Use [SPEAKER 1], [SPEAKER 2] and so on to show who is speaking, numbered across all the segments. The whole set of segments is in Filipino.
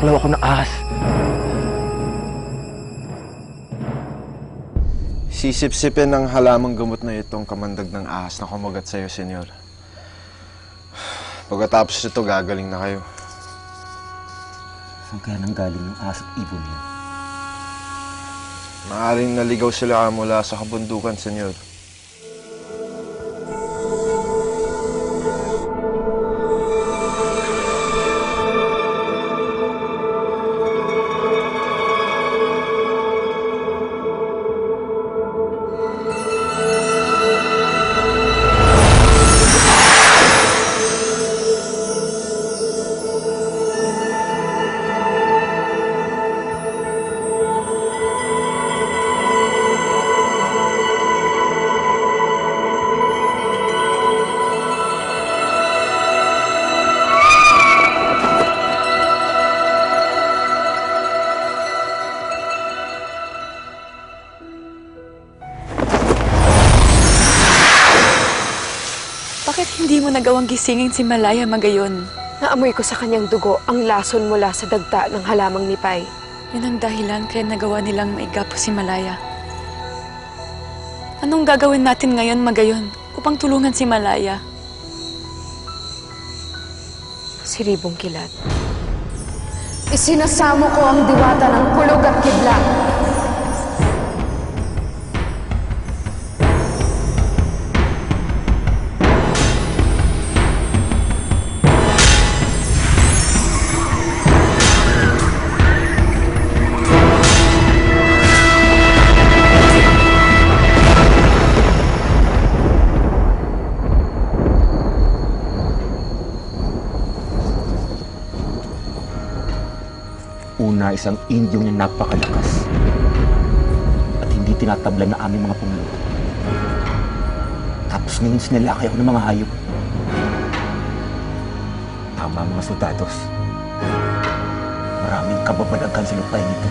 [SPEAKER 1] Natuklaw ako ng ahas.
[SPEAKER 2] Sisip-sipin ng halamang gamot na itong kamandag ng ahas na kumagat sa'yo, senyor. Pagkatapos ito, gagaling na kayo.
[SPEAKER 1] Saan kaya nang galing yung ahas at ibon yun?
[SPEAKER 2] Maaring naligaw sila mula sa kabundukan, senyor.
[SPEAKER 3] Hindi mo nagawang gisingin si Malaya magayon?
[SPEAKER 4] Naamoy ko sa kanyang dugo ang lason mula sa dagta ng halamang nipay.
[SPEAKER 3] Yun ang dahilan kaya nagawa nilang maigapo si Malaya. Anong gagawin natin ngayon magayon upang tulungan si Malaya?
[SPEAKER 4] Si Ribong Kilat.
[SPEAKER 5] Isinasamo ko ang diwata ng kulog at kidlat.
[SPEAKER 1] Una, isang indyong niya napakalakas. At hindi tinatablan na aming mga punglo. Tapos ngayon sinalakay ako ng mga hayop. Tama mga soldados. Maraming kababalagan sa lupay nito.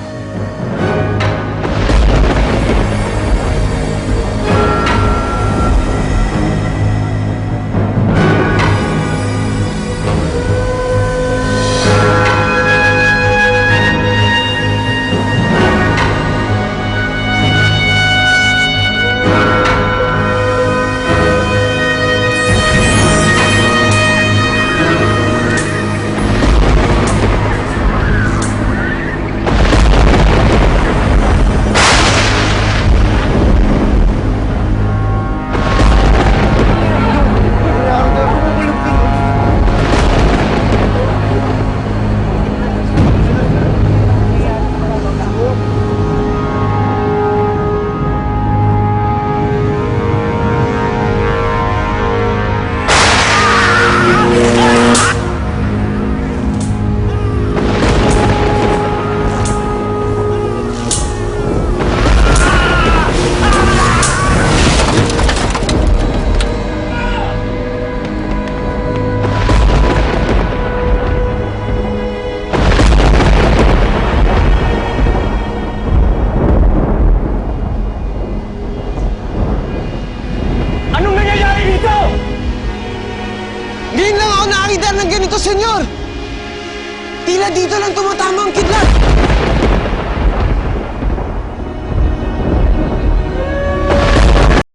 [SPEAKER 6] Ganito, senyor! Tila dito lang tumatama ang kidlat!